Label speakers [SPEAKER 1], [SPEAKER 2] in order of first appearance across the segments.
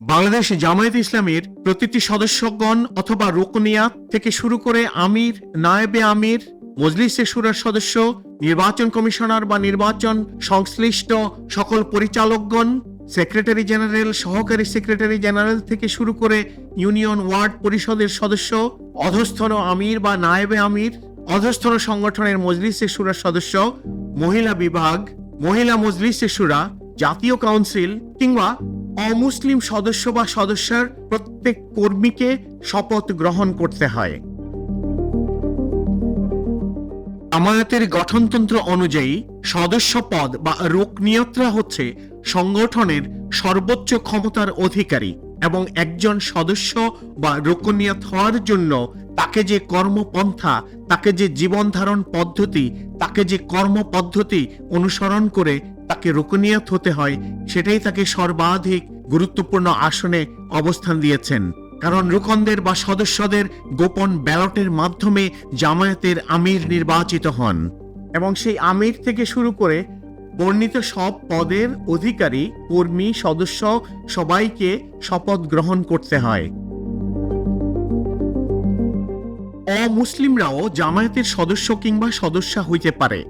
[SPEAKER 1] বাংলাদেশ জামায়াত ইসলামের প্রতিটি সদস্যগণ অথবা রুকনিয়াত থেকে শুরু করে আমির, নায়েবে আমির, মজলিসে সুরার সদস্য, নির্বাচন কমিশনার বা নির্বাচন সংশ্লিষ্ট সকল পরিচালকগণ, সেক্রেটারি জেনারেল, সহকারী সেক্রেটারি জেনারেল থেকে শুরু করে ইউনিয়ন ওয়ার্ড পরিষদের সদস্য অধস্থন আমির বা নায়েবে আমির অধস্থন সংগঠনের মজলিসে সুরার সদস্য, মহিলা বিভাগ, মহিলা মজলিসে সুরা, জাতীয় কাউন্সিল কিংবা অমুসলিম সদস্য বা সদস্যের প্রত্যেক কর্মীকে শপথ গ্রহণ করতে হয়। আমায়াতের গঠনতন্ত্র অনুযায়ী সদস্য পদ বা রোকনিয়তরা হচ্ছে সংগঠনের সর্বোচ্চ ক্ষমতার অধিকারী এবং একজন সদস্য বা রোকনিয়ত হওয়ার জন্য তাকে যে কর্মপন্থা, তাকে যে জীবন ধারণ পদ্ধতি, তাকে যে কর্ম পদ্ধতি অনুসরণ করে তাকে রোকনিয়ত হতে হয়, সেটাই তাকে সর্বাধিক গুরুত্বপূর্ণ আসনে অবস্থান দিয়েছেন। কারণ রুকনদের বা সদস্যদের গোপন ব্যালটের মাধ্যমে জামায়াতের আমির নির্বাচিত হন। এবং সেই আমির থেকে শুরু করে বর্ণিত সব পদের অধিকারী, কর্মী, সদস্য সবাইকে শপথ গ্রহণ করতে হয়। অমুসলিমরাও জামায়াতের সদস্য কিংবা সদস্যা হইতে পারে।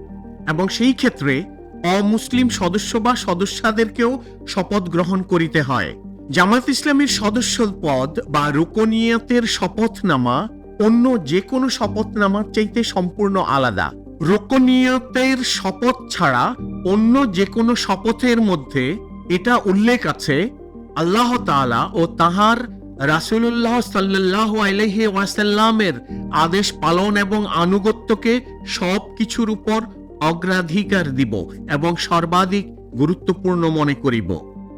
[SPEAKER 1] এবং সেই ক্ষেত্রে অমুসলিম সদস্য বা সদস্যদেরকেও শপথ গ্রহণ করিতে হয়। জামায়াত ইসলামীর সদস্য পদ বা রুকনিয়তের শপথনামা অন্য যে কোনো শপথনামার চাইতে সম্পূর্ণ আলাদা। রুকনিয়তের শপথ ছাড়া অন্য যে কোনো শপথের মধ্যে এটা উল্লেখ আছে, আল্লাহ তাআলা ও তাহার রাসূলুল্লাহ সাল্লাল্লাহু আলাইহি ওয়াসাল্লামের আদেশ পালন এবং আনুগত্যকে সব কিছুর উপর অগ্রাধিকার দিব এবং সর্বাধিক গুরুত্বপূর্ণ মনে করিব।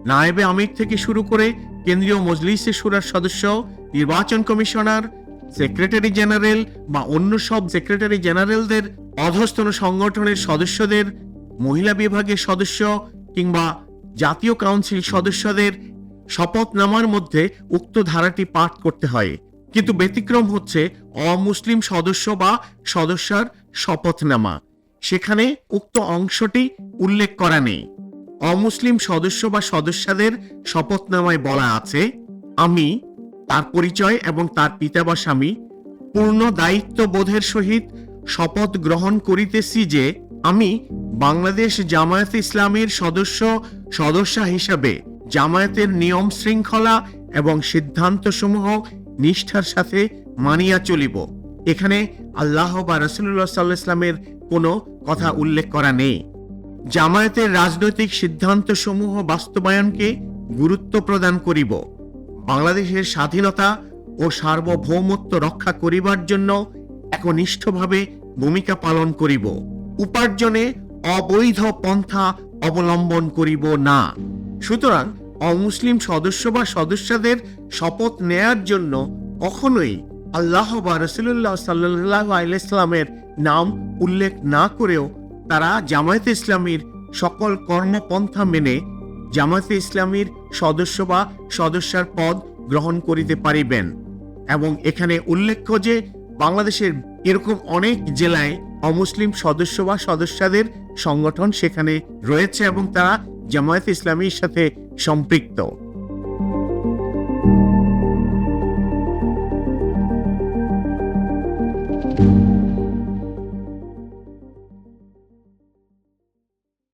[SPEAKER 1] নায়েবে আমির থেকে শুরু করে কেন্দ্রীয় মজলিসে সুরার সদস্য, নির্বাচন কমিশনার, সেক্রেটারি জেনারেল বা অন্য সব সেক্রেটারি জেনারেলদের অধস্তন সংগঠনের সদস্যদের, মহিলা বিভাগের সদস্য কিংবা জাতীয় কাউন্সিল সদস্যদের শপথনামার মধ্যে উক্ত ধারাটি পাঠ করতে হয়। কিন্তু ব্যতিক্রম হচ্ছে অমুসলিম সদস্য বা সদস্যার শপথনামা। সেখানে উক্ত অংশটি উল্লেখ করা নেই। অমুসলিম সদস্য বা সদস্যদের শপথনামায় বলা আছে, আমি, তার পরিচয় এবং তার পিতা বা স্বামী, পূর্ণ দায়িত্ববোধের সহিত শপথ গ্রহণ করিতেছি যে, আমি বাংলাদেশ জামায়াত ইসলামের সদস্য, সদস্যা হিসাবে জামায়াতের নিয়ম শৃঙ্খলা এবং সিদ্ধান্তসমূহ নিষ্ঠার সাথে মানিয়া চলিব। এখানে আল্লাহ বা রসুল্লাহ সাল্লাহ ইসলামের কোনো কথা উল্লেখ করা নেই। জামায়াতের রাজনৈতিক সিদ্ধান্তসমূহ বাস্তবায়নকে গুরুত্ব প্রদান করিব। বাংলাদেশের স্বাধীনতা ও সার্বভৌমত্ব রক্ষা করিবার জন্য একনিষ্ঠভাবে ভূমিকা পালন করিব। উপার্জনে অবৈধ পন্থা অবলম্বন করিব না। সুতরাং অমুসলিম সদস্য বা সদস্যদের শপথ নেয়ার জন্য কখনোই আল্লাহ বা রসুল্লাহ সাল্লাহ আলাইসলামের নাম উল্লেখ না করেও তারা জামায়াতে ইসলামীর সকল কর্মপন্থা মেনে জামায়াতে ইসলামীর সদস্য বা সদস্যার পদ গ্রহণ করিতে পারিবেন। এবং এখানে উল্লেখ্য যে বাংলাদেশের এরকম অনেক জেলায় অমুসলিম সদস্য বা সদস্যদের সংগঠন সেখানে রয়েছে এবং তারা জামায়াত ইসলামীর সাথে সম্পৃক্ত। you.